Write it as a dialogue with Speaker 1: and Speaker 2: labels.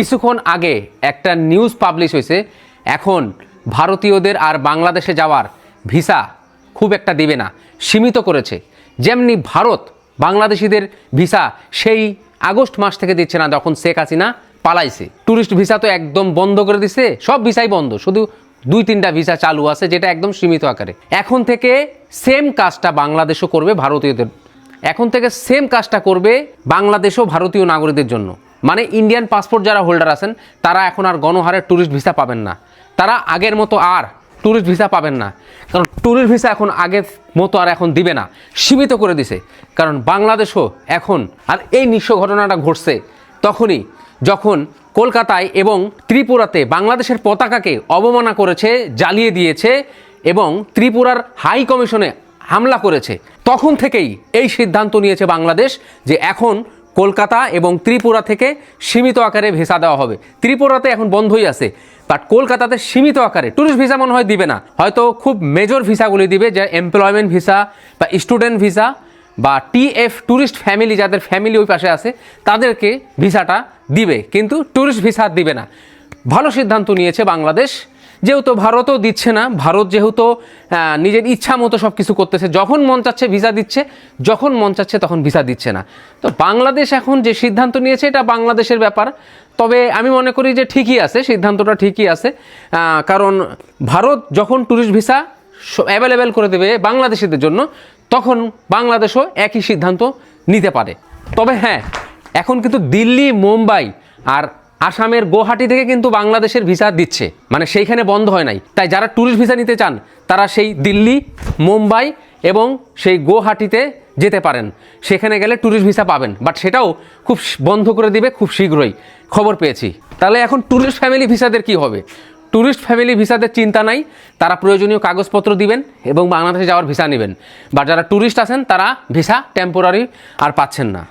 Speaker 1: কিছুক্ষণ আগে একটা নিউজ পাবলিশ হয়েছে, এখন ভারতীয়দের আর বাংলাদেশে যাওয়ার ভিসা খুব একটা দিবে না, সীমিত করেছে। যেমনি ভারত বাংলাদেশিদের ভিসা সেই আগস্ট মাস থেকে দিচ্ছে না, যখন শেখ হাসিনা পালাইছে। ট্যুরিস্ট ভিসা তো একদম বন্ধ করে দিছে, সব ভিসাই বন্ধ, শুধু দুই তিনটা ভিসা চালু আছে যেটা একদম সীমিত আকারে। এখন থেকে সেম কাজটা বাংলাদেশও করবে ভারতীয়দের, এখন থেকে সেম কাজটা করবে বাংলাদেশও ভারতীয় নাগরিকদের জন্য। মানে ইন্ডিয়ান পাসপোর্ট যারা হোল্ডার আছেন, তারা এখন আর গণহারে ট্যুরিস্ট ভিসা পাবেন না। তারা আগের মতো আর ট্যুরিস্ট ভিসা পাবেন না। কারণ ট্যুরিস্ট ভিসা এখন আগের মতো আর এখন দিবে না। সীমিত করে দিছে। কারণ বাংলাদেশও এখন, আর এই নিঃস্ব ঘটনাটা ঘটছে তখনই যখন কলকাতায় এবং ত্রিপুরাতে বাংলাদেশের পতাকাকে অবমাননা করেছে, জ্বালিয়ে দিয়েছে এবং ত্রিপুরার হাই কমিশনে হামলা করেছে, তখন থেকেই এই সিদ্ধান্ত নিয়েছে বাংলাদেশ যে এখন কলকাতা এবং ত্রিপুরা থেকে সীমিত আকারে ভিসা দেওয়া হবে। ত্রিপুরাতে এখন বন্ধই আছে বাট কলকাতাতে সীমিত আকারে। ট্যুরিস্ট ভিসা মনে হয় দিবে না। হয়তো খুব মেজর ভিসাগুলি দিবে, যে এমপ্লয়মেন্ট ভিসা বা স্টুডেন্ট ভিসা বা টিএফ ট্যুরিস্ট ফ্যামিলি যাদের ফ্যামিলি ওই পাশে আছে, তাদেরকে ভিসাটা দিবে। কিন্তু ট্যুরিস্ট ভিসা দিবে না। ভালো সিদ্ধান্ত নিয়েছে বাংলাদেশ। যেহেতু ভারতও দিচ্ছে না, ভারত যেহেতু নিজের ইচ্ছা মতো সব কিছু করতেছে, যখন মন চাচ্ছে ভিসা দিচ্ছে, যখন মন চাচ্ছে তখন ভিসা দিচ্ছে না। তো বাংলাদেশ এখন যে সিদ্ধান্ত নিয়েছে, এটা বাংলাদেশের ব্যাপার। তবে আমি মনে করি যে ঠিকই আছে, সিদ্ধান্তটা ঠিকই আছে। কারণ ভারত যখন ট্যুরিস্ট ভিসা অ্যাভেলেবেল করে দেবে বাংলাদেশিদের জন্য, তখন বাংলাদেশও একই সিদ্ধান্ত নিতে পারে। তবে হ্যাঁ এখন কিন্তু দিল্লি, মুম্বাই আর আসামের গুয়াহাটি থেকে কিন্তু বাংলাদেশের ভিসা দিচ্ছে। মানে সেইখানে বন্ধ হয় নাই। তাই যারা ট্যুরিস্ট ভিসা নিতে চান, তারা সেই দিল্লি, মুম্বাই এবং সেই গুয়াহাটিতে যেতে পারেন। সেখানে গেলে ট্যুরিস্ট ভিসা পাবেন। বাট সেটাও খুব বন্ধ করে দিবে খুব শীঘ্রই। খবর পেয়েছি। তাহলে এখন ট্যুরিস্ট ফ্যামিলি ভিসাদের কি হবে? ট্যুরিস্ট ফ্যামিলি ভিসাদের চিন্তা নাই। তারা প্রয়োজনীয় কাগজপত্র দিবেন এবং বাংলাদেশে যাওয়ার ভিসা নেবেন। বা যারা ট্যুরিস্ট আছেন, তারা ভিসা টেম্পোরারি আর পাচ্ছেন না।